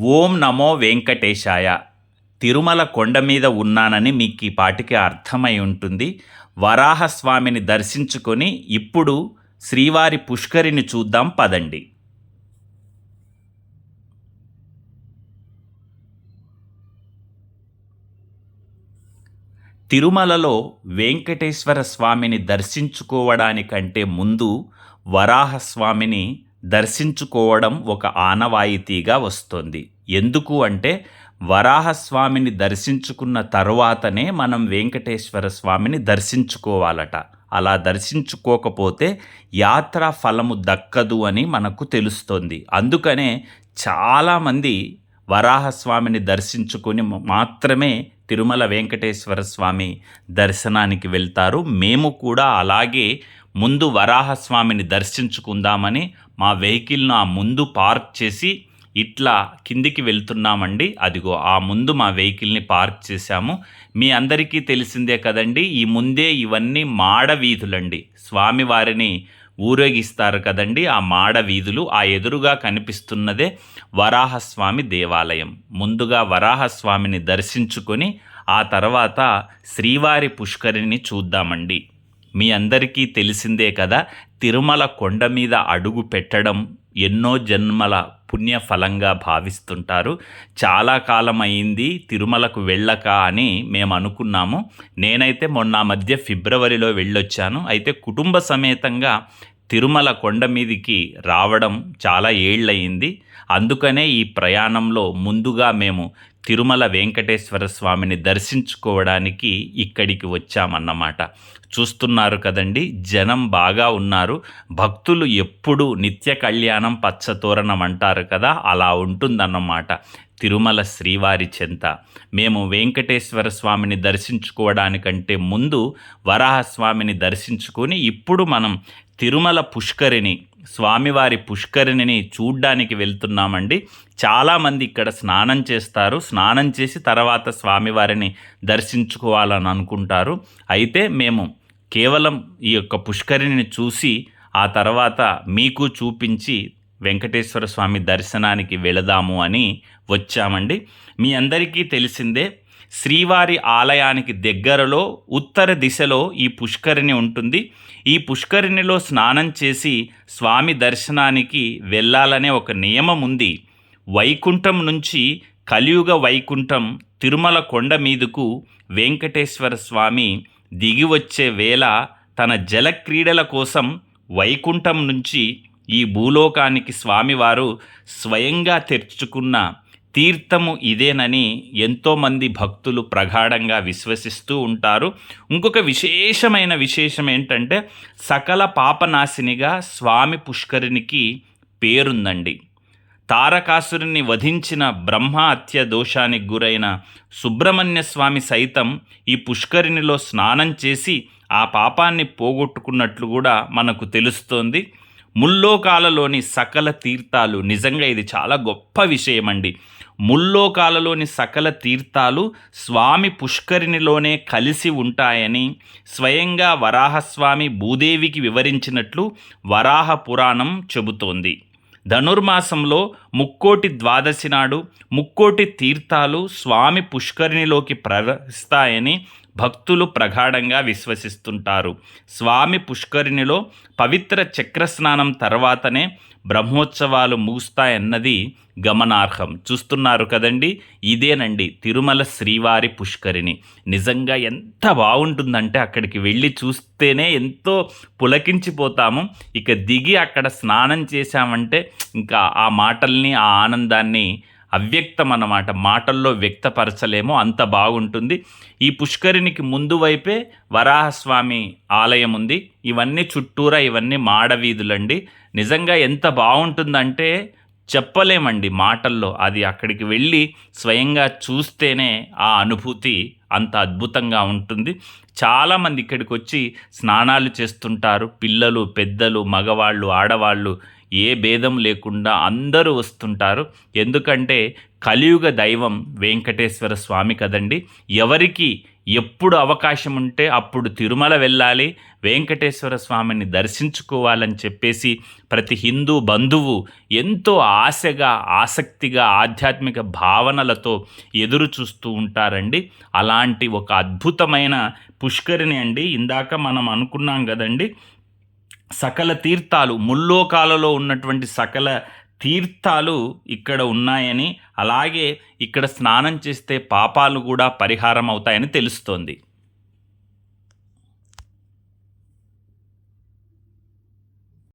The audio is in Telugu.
ఓం నమో వెంకటేశాయ. తిరుమల కొండ మీద ఉన్నానని మీకు ఈ పాటికి అర్థమై ఉంటుంది. వరాహస్వామిని దర్శించుకొని ఇప్పుడు శ్రీవారి పుష్కరిని చూద్దాం పదండి. తిరుమలలో వెంకటేశ్వర స్వామిని దర్శించుకోవడానికంటే ముందు వరాహస్వామిని దర్శించుకోవడం ఒక ఆనవాయితీగా వస్తుంది. ఎందుకు అంటే వరాహస్వామిని దర్శించుకున్న తరువాతనే మనం వెంకటేశ్వర స్వామిని దర్శించుకోవాలట. అలా దర్శించుకోకపోతే యాత్ర ఫలము దక్కదు అని మనకు తెలుస్తుంది. అందుకనే చాలామంది వరాహస్వామిని దర్శించుకొని మాత్రమే తిరుమల వెంకటేశ్వర స్వామి దర్శనానికి వెళ్తారు. మేము కూడా అలాగే ముందు వరాహస్వామిని దర్శించుకుందామని మా వెహికల్ను ఆ ముందు పార్క్ చేసి ఇట్లా కిందికి వెళ్తున్నామండి. అదిగో ఆ ముందు మా వెహికల్ని పార్క్ చేశాము. మీ అందరికీ తెలిసిందే కదండి ఈ ముందే ఇవన్నీ మాడ వీధులండి. స్వామివారిని ఊరేగిస్తారు కదండి ఆ మాడ వీధులు. ఆ ఎదురుగా కనిపిస్తున్నదే వరాహస్వామి దేవాలయం. ముందుగా వరాహస్వామిని దర్శించుకొని ఆ తర్వాత శ్రీవారి పుష్కరిని చూద్దామండి. మీ అందరికీ తెలిసిందే కదా తిరుమల కొండ మీద అడుగు పెట్టడం ఎన్నో జన్మల పుణ్యఫలంగా భావిస్తుంటారు. చాలా కాలం అయింది తిరుమలకు వెళ్ళక అని మేము అనుకున్నాము నేనైతే మొన్న మధ్య ఫిబ్రవరిలో వెళ్ళొచ్చాను. అయితే కుటుంబ సమేతంగా తిరుమల కొండ మీదికి రావడం చాలా ఏళ్ళయింది అందుకనే ఈ ప్రయాణంలో ముందుగా మేము తిరుమల వెంకటేశ్వర స్వామిని దర్శించుకోవడానికి ఇక్కడికి వచ్చామన్నమాట. చూస్తున్నారు కదండి జనం బాగా ఉన్నారు. భక్తులు ఎప్పుడు నిత్య కళ్యాణం పచ్చతోరణం అంటారు కదా అలా ఉంటుందన్నమాట. తిరుమల శ్రీవారి చెంత. మేము వెంకటేశ్వర స్వామిని దర్శించుకోవడానికంటే ముందు వరాహస్వామిని దర్శించుకొని ఇప్పుడు మనం తిరుమల పుష్కరిని స్వామివారి పుష్కరిణిని చూడ్డానికి వెళ్తున్నామండి. చాలామంది ఇక్కడ స్నానం చేస్తారు. స్నానం చేసి తర్వాత స్వామివారిని దర్శించుకోవాలని అనుకుంటారు. అయితే మేము కేవలం ఈ యొక్క పుష్కరిణిని చూసి ఆ తర్వాత మీకు చూపించి వెంకటేశ్వర స్వామి దర్శనానికి వెళదాము అని వచ్చామండి. మీ అందరికీ తెలిసిందే శ్రీవారి ఆలయానికి దగ్గరలో ఉత్తర దిశలో ఈ పుష్కరిణి ఉంటుంది. ఈ పుష్కరిణిలో స్నానం చేసి స్వామి దర్శనానికి వెళ్ళాలనే ఒక నియమం ఉంది. వైకుంఠం నుంచి కలియుగ వైకుంఠం తిరుమల కొండ మీదుకు వెంకటేశ్వర స్వామి దిగివచ్చే వేళ తన జలక్రీడల కోసం వైకుంఠం నుంచి ఈ భూలోకానికి స్వామివారు స్వయంగా తెరుచుకున్న తీర్థము ఇదేనని ఎంతోమంది భక్తులు ప్రగాఢంగా విశ్వసిస్తూ ఉంటారు. ఇంకొక విశేషమైన విశేషం ఏంటంటే సకల పాపనాశినిగా స్వామి పుష్కరినికి పేరుందండి. తారకాసురుని వధించిన బ్రహ్మ హత్య దోషానికి గురైన సుబ్రహ్మణ్య స్వామి సైతం ఈ పుష్కరిణిలో స్నానం చేసి ఆ పాపాన్ని పోగొట్టుకున్నట్లు కూడా మనకు తెలుస్తోంది. ముల్లోకాలలోని సకల తీర్థాలు నిజంగా ఇది చాలా గొప్ప విషయం అండి ముల్లోకాలలోని సకల తీర్థాలు స్వామి పుష్కరిణిలోనే కలిసి ఉంటాయని స్వయంగా వరాహస్వామి భూదేవికి వివరించినట్లు వరాహ పురాణం చెబుతోంది. ధనుర్మాసంలో ముక్కోటి ద్వాదశి నాడు ముక్కోటి తీర్థాలు స్వామి పుష్కరిణిలోకి ప్రవహిస్తాయని భక్తులు ప్రగాఢంగా విశ్వసిస్తుంటారు. స్వామి పుష్కరిణిలో పవిత్ర చక్రస్నానం తర్వాతనే బ్రహ్మోత్సవాలు ముగుస్తాయన్నది గమనార్హం. చూస్తున్నారు కదండి? ఇదేనండి తిరుమల శ్రీవారి పుష్కరిణి. నిజంగా ఎంత బాగుంటుందంటే అక్కడికి వెళ్ళి చూస్తేనే ఎంతో పులకించిపోతాము. ఇక దిగి అక్కడ స్నానం చేశామంటే ఇంకా ఆ మాటల్ని ఆ ఆనందాన్ని అవ్యక్తం అన్నమాట మాటల్లో వ్యక్తపరచలేమో అంత బాగుంటుంది. ఈ పుష్కరినికి ముందు వైపే వరాహస్వామి ఆలయం ఉంది ఇవన్నీ చుట్టూరా ఇవన్నీ మాడవీధులండి. నిజంగా ఎంత బాగుంటుందంటే చెప్పలేమండి మాటల్లో. అది అక్కడికి వెళ్ళి స్వయంగా చూస్తేనే ఆ అనుభూతి అంత అద్భుతంగా ఉంటుంది. చాలామంది ఇక్కడికి వచ్చి స్నానాలు చేస్తుంటారు. పిల్లలు పెద్దలు మగవాళ్ళు ఆడవాళ్ళు ఏ భేదం లేకుండా అందరూ వస్తుంటారు. ఎందుకంటే కలియుగ దైవం వెంకటేశ్వర స్వామి కదండి. ఎవరికి ఎప్పుడు అవకాశం ఉంటే అప్పుడు తిరుమల వెళ్ళాలి. వెంకటేశ్వర స్వామిని దర్శించుకోవాలని చెప్పేసి ప్రతి హిందూ బంధువు ఎంతో ఆశగా ఆసక్తిగా ఆధ్యాత్మిక భావనలతో ఎదురు చూస్తూ ఉంటారండి. అలాంటి ఒక అద్భుతమైన పుష్కరిణి అండి. ఇందాక మనం అనుకున్నాం కదండి సకల తీర్థాలు ముల్లోకాలలో ఉన్నటువంటి సకల తీర్థాలు ఇక్కడ ఉన్నాయని అలాగే ఇక్కడ స్నానం చేస్తే పాపాలు కూడా పరిహారం అవుతాయని తెలుస్తోంది.